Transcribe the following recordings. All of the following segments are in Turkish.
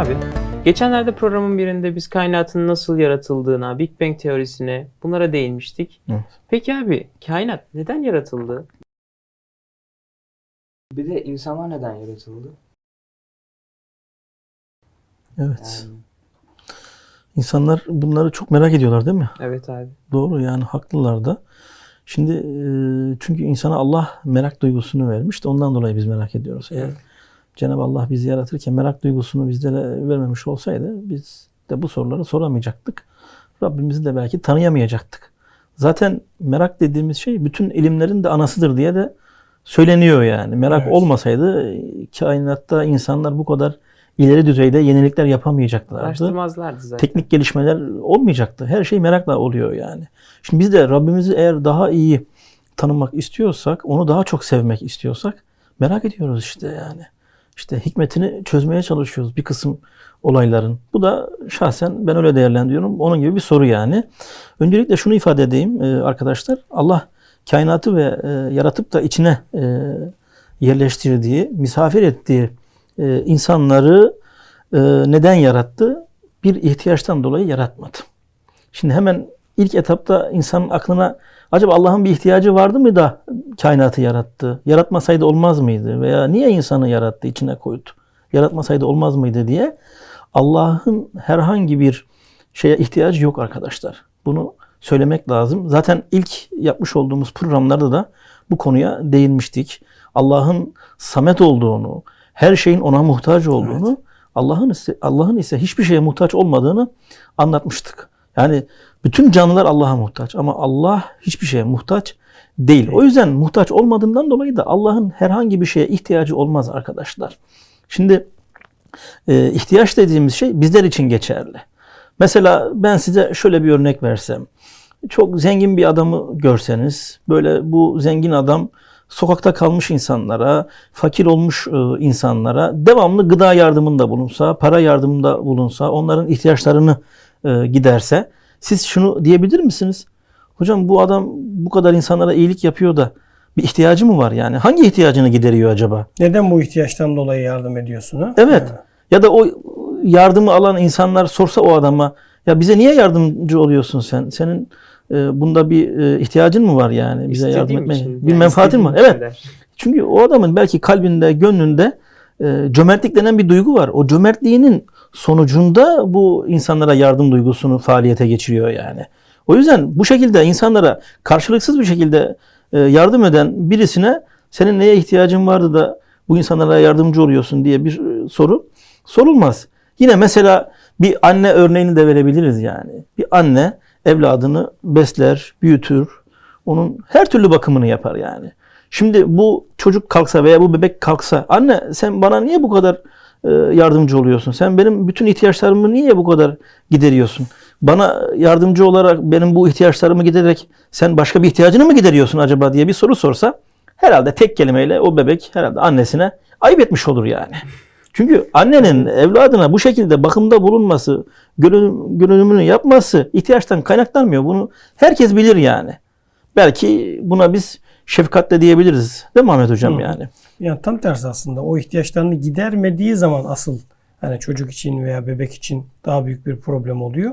abi, geçenlerde programın birinde biz kainatın nasıl yaratıldığına, Big Bang teorisine bunlara değinmiştik. Evet. Peki abi, kainat neden yaratıldı? Bir de insanlar neden yaratıldı? Evet. Yani İnsanlar bunları çok merak ediyorlar değil mi? Evet abi. Doğru yani haklılar da. Şimdi e, çünkü insana Allah merak duygusunu vermiş de ondan dolayı biz merak ediyoruz. Eğer Cenab-ı Allah bizi yaratırken merak duygusunu bizlere vermemiş olsaydı biz de bu soruları soramayacaktık. Rabbimizi de belki tanıyamayacaktık. Zaten merak dediğimiz şey bütün ilimlerin de anasıdır diye de söyleniyor yani. Merak Evet. olmasaydı kainatta insanlar bu kadar ileri düzeyde yenilikler yapamayacaklardı. Araştırmazlardı zaten. Teknik gelişmeler olmayacaktı. Her şey merakla oluyor yani. Şimdi biz de Rabbimizi eğer daha iyi tanımak istiyorsak, onu daha çok sevmek istiyorsak merak ediyoruz işte yani. İşte hikmetini çözmeye çalışıyoruz bir kısım olayların. Bu da şahsen ben öyle değerlendiriyorum. Onun gibi bir soru yani. Öncelikle şunu ifade edeyim e, arkadaşlar. Allah kainatı ve e, yaratıp da içine e, yerleştirdiği, misafir ettiği insanları neden yarattı? Bir ihtiyaçtan dolayı yaratmadı. Şimdi hemen ilk etapta insanın aklına acaba Allah'ın bir ihtiyacı vardı mı da kainatı yarattı? Yaratmasaydı olmaz mıydı? Veya niye insanı yarattı, içine koydu? Yaratmasaydı olmaz mıydı diye Allah'ın herhangi bir şeye ihtiyacı yok arkadaşlar. Bunu söylemek lazım. Zaten ilk yapmış olduğumuz programlarda da bu konuya değinmiştik. Allah'ın samet olduğunu, her şeyin ona muhtaç olduğunu, Allah'ın ise Allah'ın ise hiçbir şeye muhtaç olmadığını anlatmıştık. Yani bütün canlılar Allah'a muhtaç ama Allah hiçbir şeye muhtaç değil. O yüzden muhtaç olmadığından dolayı da Allah'ın herhangi bir şeye ihtiyacı olmaz arkadaşlar. Şimdi e, ihtiyaç dediğimiz şey bizler için geçerli. Mesela ben size şöyle bir örnek versem. Çok zengin bir adamı görseniz, böyle bu zengin adam sokakta kalmış insanlara, fakir olmuş e, insanlara devamlı gıda yardımında bulunsa, para yardımında bulunsa, onların ihtiyaçlarını e, giderse, siz şunu diyebilir misiniz? Hocam bu adam bu kadar insanlara iyilik yapıyor da bir ihtiyacı mı var yani? Hangi ihtiyacını gideriyor acaba? Neden bu ihtiyaçtan dolayı yardım ediyorsun? Ha? Evet. Ya da o yardımı alan insanlar sorsa o adama ya bize niye yardımcı oluyorsun sen? Senin e, bunda bir e, ihtiyacın mı var yani bize yardım İstediğim etmeye? için, Bir yani menfaatin mi var? Evet. der. Çünkü o adamın belki kalbinde, gönlünde e, cömertlik denen bir duygu var. O cömertliğinin sonucunda bu insanlara yardım duygusunu faaliyete geçiriyor yani. O yüzden bu şekilde insanlara karşılıksız bir şekilde e, yardım eden birisine senin neye ihtiyacın vardı da bu insanlara yardımcı oluyorsun diye bir e, soru sorulmaz. Yine mesela bir anne örneğini de verebiliriz yani. Bir anne evladını besler, büyütür, onun her türlü bakımını yapar yani. Şimdi bu çocuk kalksa veya bu bebek kalksa anne sen bana niye bu kadar e, yardımcı oluyorsun? Sen benim bütün ihtiyaçlarımı niye bu kadar gideriyorsun? Bana yardımcı olarak benim bu ihtiyaçlarımı gidererek sen başka bir ihtiyacını mı gideriyorsun acaba diye bir soru sorsa herhalde tek kelimeyle o bebek herhalde annesine ayıp etmiş olur yani. Çünkü annenin evladına bu şekilde bakımda bulunması, görünüm, görünümünü yapması ihtiyaçtan kaynaklanmıyor. Bunu herkes bilir yani. Belki buna biz şefkat de diyebiliriz. Değil mi Ahmet Hocam Hı. yani? Yani tam tersi aslında. O ihtiyaçlarını gidermediği zaman asıl hani çocuk için veya bebek için daha büyük bir problem oluyor.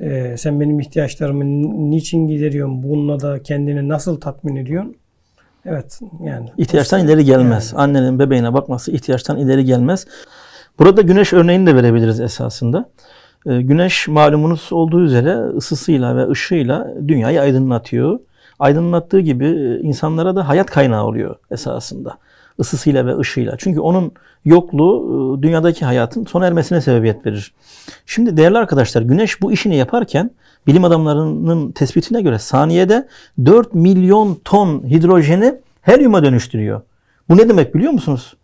Ee, sen benim ihtiyaçlarımı niçin gideriyorsun? Bununla da kendini nasıl tatmin ediyorsun? Evet yani. İhtiyaçtan ileri gelmez. Annenin bebeğine bakması ihtiyaçtan ileri gelmez. Burada güneş örneğini de verebiliriz esasında. Ee, Güneş malumunuz olduğu üzere ısısıyla ve ışığıyla dünyayı aydınlatıyor. Aydınlattığı gibi e, insanlara da hayat kaynağı oluyor esasında. Isısıyla ve ışığıyla. Çünkü onun yokluğu e, dünyadaki hayatın sona ermesine sebebiyet verir. Şimdi değerli arkadaşlar güneş bu işini yaparken bilim adamlarının tespitine göre saniyede 4 milyon ton hidrojeni helyuma dönüştürüyor. Bu ne demek biliyor musunuz?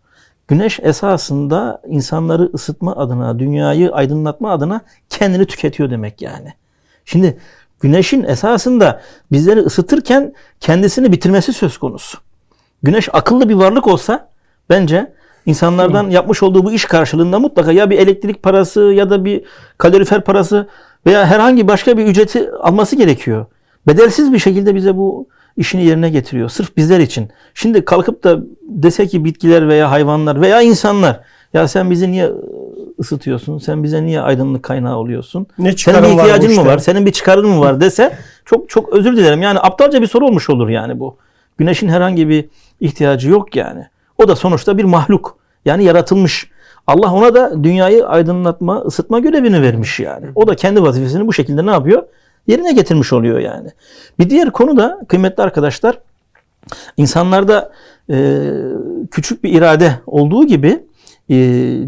Güneş esasında insanları ısıtma adına, dünyayı aydınlatma adına kendini tüketiyor demek yani. Şimdi güneşin esasında bizleri ısıtırken kendisini bitirmesi söz konusu. Güneş akıllı bir varlık olsa bence insanlardan yapmış olduğu bu iş karşılığında mutlaka ya bir elektrik parası ya da bir kalorifer parası veya herhangi başka bir ücreti alması gerekiyor. Bedelsiz bir şekilde bize bu işini yerine getiriyor. Sırf bizler için. Şimdi kalkıp da dese ki bitkiler veya hayvanlar veya insanlar ya sen bizi niye ısıtıyorsun? Sen bize niye aydınlık kaynağı oluyorsun? Ne Senin bir var ihtiyacın mı işte? var? Senin bir çıkarın mı var dese çok çok özür dilerim. Yani aptalca bir soru olmuş olur yani bu. Güneşin herhangi bir ihtiyacı yok yani. O da sonuçta bir mahluk. Yani yaratılmış. Allah ona da dünyayı aydınlatma, ısıtma görevini vermiş yani. O da kendi vazifesini bu şekilde ne yapıyor? Yerine getirmiş oluyor yani. Bir diğer konu da kıymetli arkadaşlar insanlarda e, küçük bir irade olduğu gibi e,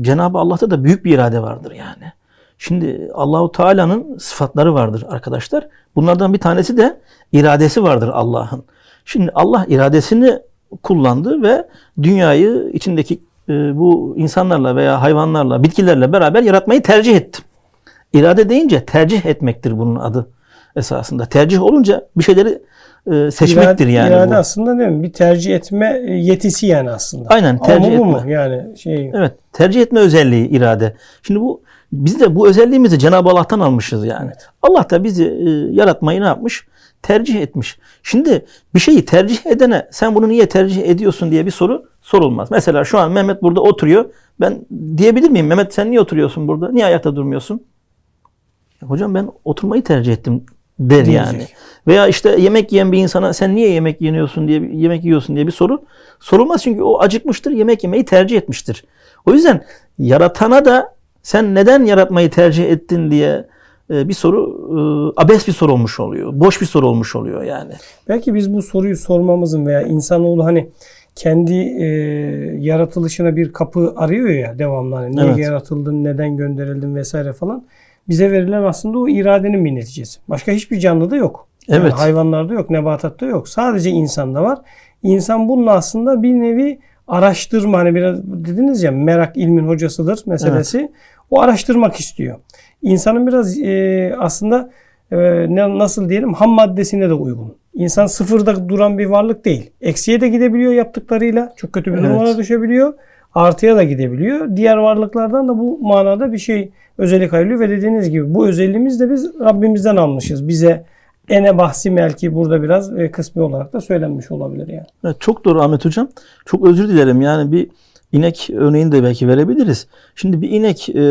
Cenab-ı Allah'ta da büyük bir irade vardır yani. Şimdi Allahu Teala'nın sıfatları vardır arkadaşlar. Bunlardan bir tanesi de iradesi vardır Allah'ın. Şimdi Allah iradesini kullandı ve dünyayı içindeki e, bu insanlarla veya hayvanlarla, bitkilerle beraber yaratmayı tercih etti. İrade deyince tercih etmektir bunun adı esasında. Tercih olunca bir şeyleri e, seçmektir İrade- yani irade bu. aslında değil mi? Bir tercih etme e, yetisi yani aslında. Aynen tercih Ama bu etme. mu? Yani şey Evet, tercih etme özelliği irade. Şimdi bu biz de bu özelliğimizi Cenab-ı Allah'tan almışız yani. Evet. Allah da bizi e, yaratmayı ne yapmış? Tercih etmiş. Şimdi bir şeyi tercih edene sen bunu niye tercih ediyorsun diye bir soru sorulmaz. Mesela şu an Mehmet burada oturuyor. Ben diyebilir miyim? Mehmet sen niye oturuyorsun burada? Niye ayakta durmuyorsun? "Ya Hocam ben oturmayı tercih ettim der Diyecek. yani. Veya işte yemek yiyen bir insana sen niye yemek yeniyorsun diye yemek yiyorsun diye bir soru sorulmaz çünkü o acıkmıştır, yemek yemeyi tercih etmiştir. O yüzden yaratana da sen neden yaratmayı tercih ettin diye e, bir soru e, abes bir soru olmuş oluyor. Boş bir soru olmuş oluyor yani. Belki biz bu soruyu sormamızın veya insanoğlu hani kendi e, yaratılışına bir kapı arıyor ya devamlı hani niye Evet. yaratıldın, neden gönderildin vesaire falan. Bize verilen aslında o iradenin bir neticesi. Başka hiçbir canlıda yok. Yani Evet. hayvanlarda yok, nebatatta yok. Sadece insanda var. İnsan bununla aslında bir nevi araştırma hani biraz dediniz ya merak ilmin hocasıdır meselesi. O araştırmak istiyor. İnsanın biraz e, aslında e, nasıl diyelim ham maddesine de uygun. İnsan sıfırda duran bir varlık değil. Eksiye de gidebiliyor yaptıklarıyla. Çok kötü bir Evet. duruma da düşebiliyor. Artıya da gidebiliyor. Diğer varlıklardan da bu manada bir şey özellik ayrılıyor ve dediğiniz gibi bu özelliğimiz de biz Rabbimizden almışız. Bize ene bahsi belki burada biraz e, kısmi olarak da söylenmiş olabilir yani. Evet, çok doğru Ahmet Hocam. Çok özür dilerim. Yani bir inek örneğini de belki verebiliriz. Şimdi bir inek e,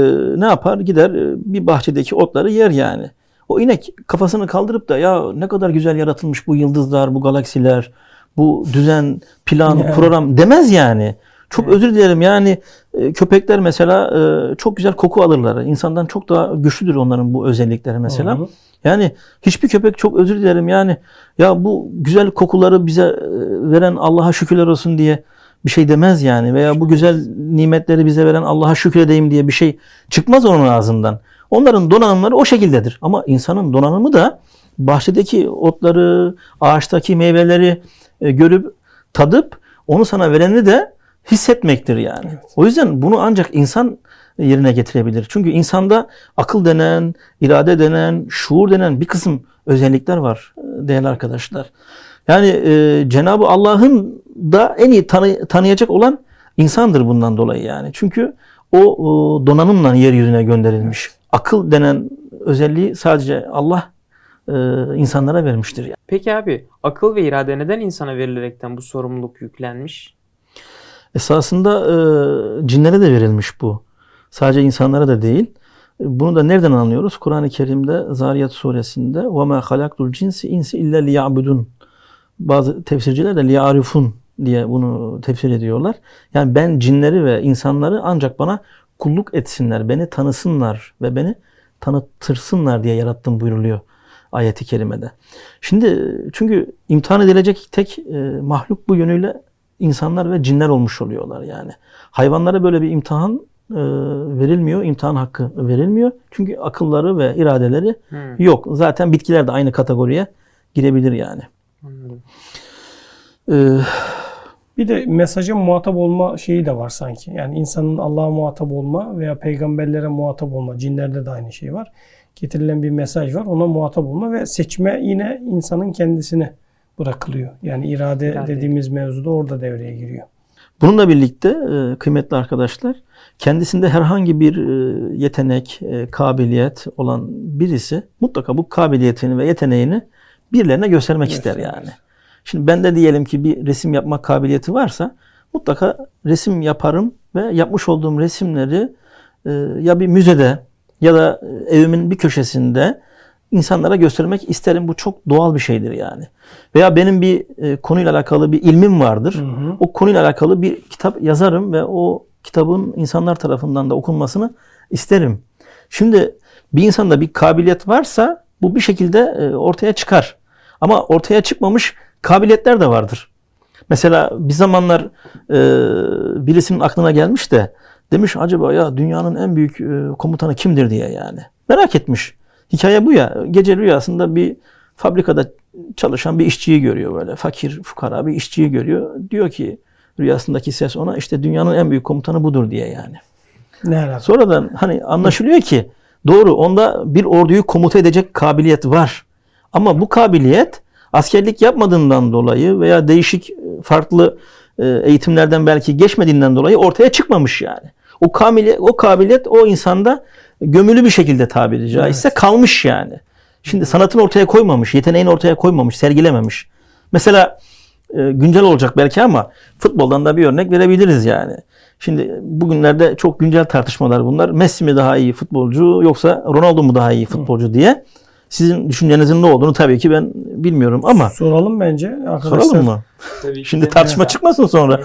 ne yapar? Gider e, bir bahçedeki otları yer yani. O inek kafasını kaldırıp da ya ne kadar güzel yaratılmış bu yıldızlar, bu galaksiler, bu düzen, plan, Yani. program demez yani. Çok özür dilerim yani e, köpekler mesela e, çok güzel koku alırlar. İnsandan çok daha güçlüdür onların bu özellikleri mesela. Hı. Yani hiçbir köpek çok özür dilerim yani ya bu güzel kokuları bize e, veren Allah'a şükürler olsun diye bir şey demez yani veya bu güzel nimetleri bize veren Allah'a şükredeyim diye bir şey çıkmaz onun ağzından. Onların donanımları o şekildedir. Ama insanın donanımı da bahçedeki otları, ağaçtaki meyveleri görüp tadıp onu sana vereni de hissetmektir yani. O yüzden bunu ancak insan yerine getirebilir. Çünkü insanda akıl denen, irade denen, şuur denen bir kısım özellikler var e, değerli arkadaşlar. Yani e, Cenab-ı Allah'ın da en iyi tanı- tanıyacak olan insandır bundan dolayı yani. Çünkü o, o donanımla yeryüzüne gönderilmiş. Akıl denen özelliği sadece Allah e, insanlara vermiştir. Yani. Peki abi akıl ve irade neden insana verilerekten bu sorumluluk yüklenmiş? Esasında e, cinlere de verilmiş bu. Sadece insanlara da değil. E, Bunu da nereden anlıyoruz? Kur'an-ı Kerim'de Zariyat suresinde وَمَا خَلَقْتُ الْجِنْسِ اِنْسِ اِلَّا لِيَعْبُدُونَ Bazı tefsirciler de liyarifun diye bunu tefsir ediyorlar. Yani ben cinleri ve insanları ancak bana kulluk etsinler, beni tanısınlar ve beni tanıtırsınlar diye yarattım buyuruluyor ayeti kerimede. Şimdi çünkü imtihan edilecek tek e, mahluk bu yönüyle insanlar ve cinler olmuş oluyorlar yani. Hayvanlara böyle bir imtihan e, verilmiyor, imtihan hakkı verilmiyor. Çünkü akılları ve iradeleri Hmm, yok. Zaten bitkiler de aynı kategoriye girebilir yani. anladım. Ee, Bir de mesaja muhatap olma şeyi de var sanki. Yani insanın Allah'a muhatap olma veya peygamberlere muhatap olma. Cinlerde de aynı şey var. Getirilen bir mesaj var. Ona muhatap olma ve seçme yine insanın kendisine bırakılıyor. Yani irade İrade. dediğimiz mevzuda orada devreye giriyor. Bununla birlikte e, kıymetli arkadaşlar kendisinde herhangi bir e, yetenek, e, kabiliyet olan birisi mutlaka bu kabiliyetini ve yeteneğini birilerine göstermek ister Gösterir. yani. Şimdi bende diyelim ki bir resim yapma kabiliyeti varsa mutlaka resim yaparım ve yapmış olduğum resimleri ya bir müzede ya da evimin bir köşesinde insanlara göstermek isterim. Bu çok doğal bir şeydir yani. Veya benim bir e, konuyla alakalı bir ilmim vardır. Hı hı. O konuyla alakalı bir kitap yazarım ve o kitabın insanlar tarafından da okunmasını isterim. Şimdi bir insanda bir kabiliyet varsa bu bir şekilde e, ortaya çıkar. Ama ortaya çıkmamış kabiliyetler de vardır. Mesela bir zamanlar e, birisinin aklına gelmiş de demiş acaba ya dünyanın en büyük e, komutanı kimdir diye yani. Merak etmiş. Hikaye bu ya. Gece rüyasında bir fabrikada çalışan bir işçiyi görüyor böyle. Fakir, fukara bir işçiyi görüyor. Diyor ki rüyasındaki ses ona işte dünyanın en büyük komutanı budur diye yani. Ne alaka? Sonradan hani anlaşılıyor ki doğru onda bir orduyu komuta edecek kabiliyet var. Ama bu kabiliyet askerlik yapmadığından dolayı veya değişik e, farklı e, eğitimlerden belki geçmediğinden dolayı ortaya çıkmamış yani. O kabiliyet, o kabiliyet o insanda gömülü bir şekilde tabiri caizse kalmış yani. Şimdi sanatını ortaya koymamış, yeteneğini ortaya koymamış, sergilememiş. Mesela e, güncel olacak belki ama futboldan da bir örnek verebiliriz yani. Şimdi bugünlerde çok güncel tartışmalar bunlar. Messi mi daha iyi futbolcu yoksa Ronaldo mu daha iyi futbolcu diye. Sizin düşüncenizin ne olduğunu tabii ki ben bilmiyorum ama Soralım bence arkadaşlar. soralım mı? Tabii ki Şimdi tartışma çıkmasın sonra.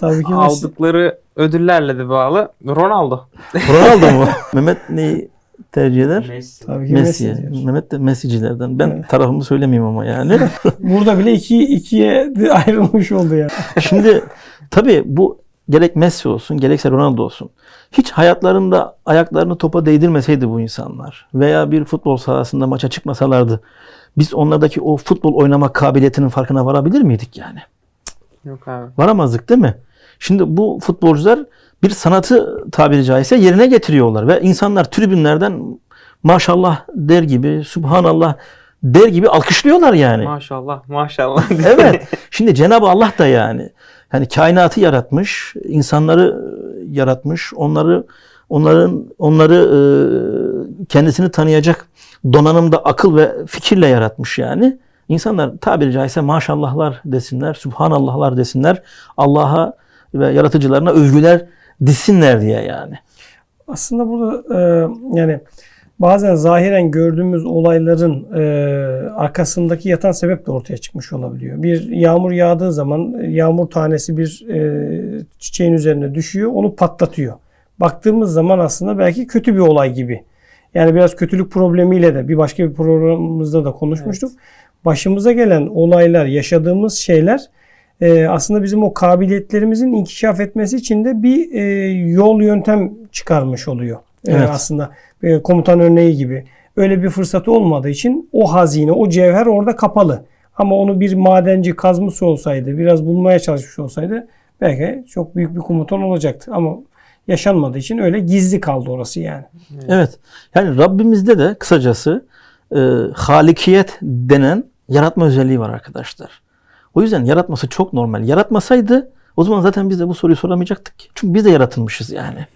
Tabii ki aldıkları ödüllerle de bağlı. Ronaldo. Ronaldo mu? Mehmet neyi tercih eder? Messi. Tabii ki Messi. Messi. Mehmet de Messi'cilerden. Ben Evet. tarafımı söylemeyeyim ama yani. Burada bile iki, ikiye ayrılmış oldu yani. Şimdi tabii bu gerek Messi olsun gerekse Ronaldo olsun. Hiç hayatlarında ayaklarını topa değdirmeseydi bu insanlar veya bir futbol sahasında maça çıkmasalardı biz onlardaki o futbol oynamak kabiliyetinin farkına varabilir miydik yani? Yok abi. Varamazdık değil mi? Şimdi bu futbolcular bir sanatı tabiri caizse yerine getiriyorlar ve insanlar tribünlerden maşallah der gibi, subhanallah der gibi alkışlıyorlar yani. Maşallah maşallah. Evet. Şimdi Cenab-ı Allah da yani hani kainatı yaratmış, insanları e, yaratmış, onları onların onları e, kendisini tanıyacak donanımda akıl ve fikirle yaratmış yani. İnsanlar tabiri caizse maşallahlar desinler, subhanallahlar desinler. Allah'a ve yaratıcılarına övgüler dissinler diye yani. Aslında burada e, yani bazen zahiren gördüğümüz olayların e, arkasındaki yatan sebep de ortaya çıkmış olabiliyor. Bir yağmur yağdığı zaman e, yağmur tanesi bir e, çiçeğin üzerine düşüyor, onu patlatıyor. Baktığımız zaman aslında belki kötü bir olay gibi. Yani biraz kötülük problemiyle de bir başka bir programımızda da konuşmuştuk. Başımıza gelen olaylar, yaşadığımız şeyler e, aslında bizim o kabiliyetlerimizin inkişaf etmesi için de bir e, yol yöntem çıkarmış oluyor. E, Evet. aslında e, komutan örneği gibi. Öyle bir fırsatı olmadığı için o hazine, o cevher orada kapalı. Ama onu bir madenci kazmış olsaydı, biraz bulmaya çalışmış olsaydı belki çok büyük bir komutan olacaktı. Ama yaşanmadığı için öyle gizli kaldı orası yani. Evet. Yani Rabbimizde de kısacası e, halikiyet denen yaratma özelliği var arkadaşlar. O yüzden yaratması çok normal. Yaratmasaydı o zaman zaten biz de bu soruyu soramayacaktık ki. Çünkü biz de yaratılmışız yani.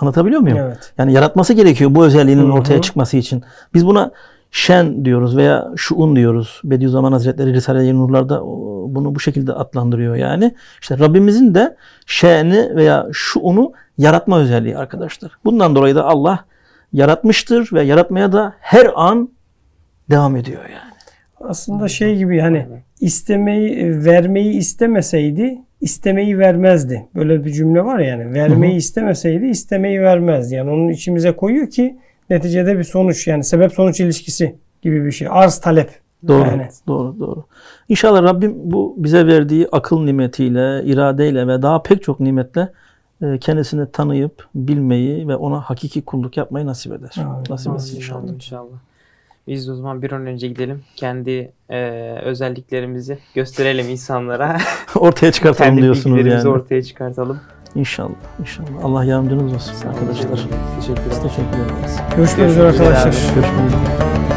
Anlatabiliyor muyum? Evet. Yani yaratması gerekiyor bu özelliğinin Hı hı. ortaya çıkması için. Biz buna şen diyoruz veya şuun diyoruz. Bediüzzaman Hazretleri Risale-i Nurlar'da bunu bu şekilde adlandırıyor yani. İşte Rabbimizin de şeni veya şuunu yaratma özelliği arkadaşlar. Bundan dolayı da Allah yaratmıştır ve yaratmaya da her an devam ediyor yani. Aslında şey gibi hani istemeyi vermeyi istemeseydi istemeyi vermezdi. Böyle bir cümle var ya yani vermeyi istemeseydi istemeyi vermezdi. Yani onun içimize koyuyor ki neticede bir sonuç yani sebep sonuç ilişkisi gibi bir şey. Arz talep. Doğru, Yani. doğru, doğru. İnşallah Rabbim bu bize verdiği akıl nimetiyle, iradeyle ve daha pek çok nimetle e, kendisini tanıyıp bilmeyi ve ona hakiki kulluk yapmayı nasip eder. Amin. Nasip etsin inşallah. inşallah. Biz de o zaman bir an önce gidelim. Kendi e, özelliklerimizi gösterelim insanlara. Ortaya çıkartalım Kendi diyorsunuz yani. ortaya çıkartalım. İnşallah, inşallah. Allah yardımcınız olsun arkadaşlar. Teşekkür Biz ederim. teşekkür ederiz. Görüşmek üzere arkadaşlar. Görüşmek üzere.